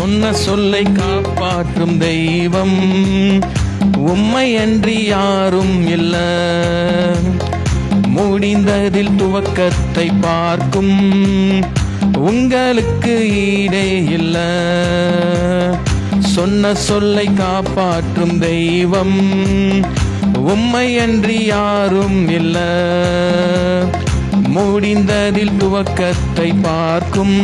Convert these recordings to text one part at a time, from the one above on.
சொன்ன சொல்லை காப்பாற்றும் தெய்வம் உம்மை அன்றி யாரும் இல்ல. முடிந்ததில் துவக்கத்தை பார்க்கும் உங்களுக்கு ஈடே இல்ல. சொன்ன சொல்லை காப்பாற்றும் தெய்வம் உம்மை அன்றி யாரும் இல்ல. முடிந்ததில் துவக்கத்தை பார்க்கும்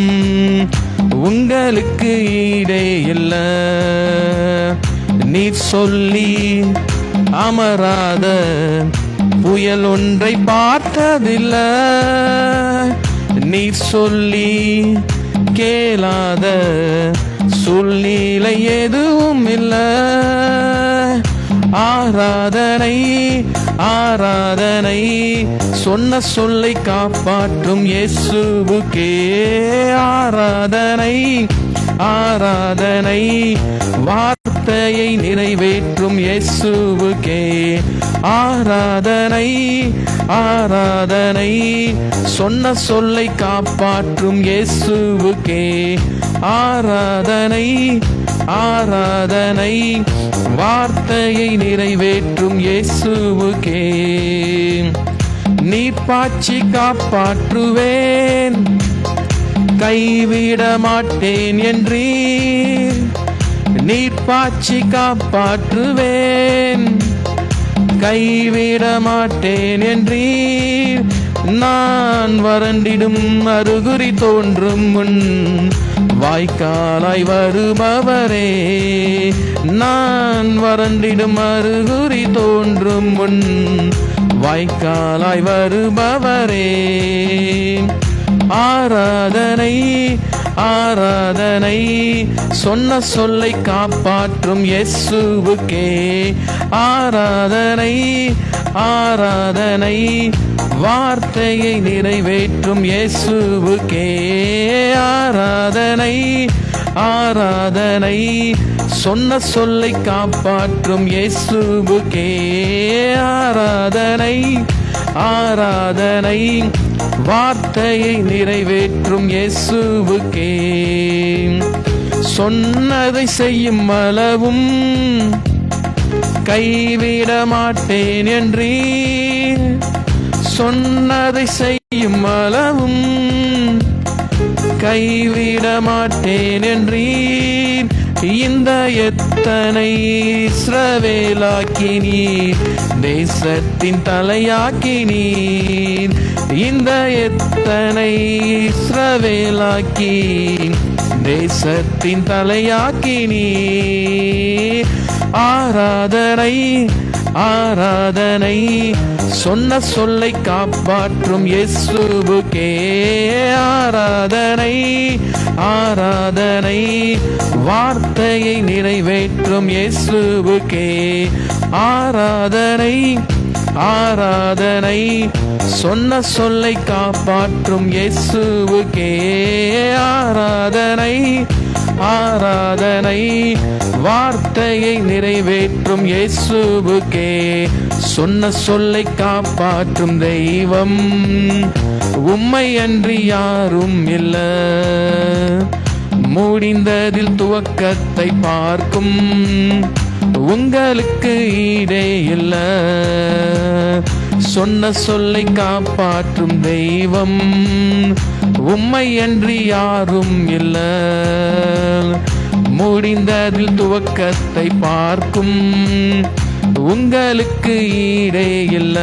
உங்களுக்கு ஈடே இல்ல நீர் சொல்லி அமராத புயல் ஒன்றை பார்த்ததில்ல. நீர் சொல்லி கேளாத சூழ்நிலை எதுவும் இல்லை. ஆராதனை ஆராதனை சொன்ன சொல்லை காப்பாற்றும் இயேசுவுக்கே. ஆராதனை ஆராதனை. வார்த்தையை நிறைவேற்றும் இயேசுவுக்கே. ஆராதனை ஆராதனை. சொன்ன சொல்லை காப்பாற்றும் இயேசுவுக்கே. ஆராதனை ஆராதனை. வார்த்தையை நிறைவேற்றும் இயேசுவுக்கே. நீ பாச்சி காப்பாற்றுவேன். கைவிட மாட்டேன் என்றீர். நீர் பாய்ச்சி காப்பாற்றுவேன். கைவிட மாட்டேன் என்றீர். நான் வறண்டிடும் அருகுறி தோன்றும் முன் வாய்க்காலாய் வருபவரே. நான் வறண்டிடும் அருகுறி தோன்றும் முன் வாய்க்காலாய் வருபவரே. ஆராதனை ஆராதனை. சொன்ன சொல்லை காப்பாற்றும் எஸ்ஸுவுக்கே ஆராதனை ஆராதனை. வார்த்தையை நிறைவேற்றும் இயேசுவுக்கே. ஆராதனை ஆராதனை. சொன்ன சொல்லை காப்பாற்றும் இயேசுவுக்கே. ஆராதனை ஆராதனை. வார்த்தையை நிறைவேற்றும் இயேசுவுக்கே. சொன்னதை செய்யும் அளவும் கைவிட மாட்டேன் என்றீர். சொன்னதை செய்யும் அளவும் கைவிட மாட்டேன் என்றீர். இந்த எத்தனை இஸ்ரவேலாக்கினீர் தேசத்தின் தலையாக்கினீர். இந்த எத்தனை இஸ்ரவேலாக்கி தேசத்தின் தலையாக்கினீர்? ஆராதனை ஆராதனை சொன்ன சொல்லை காப்பாற்றும் இயேசுவுக்கே. ஆராதனை ஆராதனை வார்த்தையை நிறைவேற்றும் இயேசுவுக்கே. ஆராதனை ஆராதனை சொன்ன சொல்லை காப்பாற்றும் இயேசுவுக்கே. ஆராதனை ஆராதனை வார்த்தையை நிறைவேற்றும் இயேசுவுக்கே. சொன்ன சொல்லை காப்பாற்றும் தெய்வம் உம்மை அன்றி யாரும் இல்ல. முடிந்ததில் துவக்கத்தை பார்க்கும் உங்களுக்கு ஈடே இல்ல. சொன்ன சொல்லை காப்பாற்றும் தெய்வம் உம்மை அன்றி யாரும் இல்ல. முடிந்ததில் துவக்கத்தை பார்க்கும் உங்களுக்கு ஈடே இல்ல.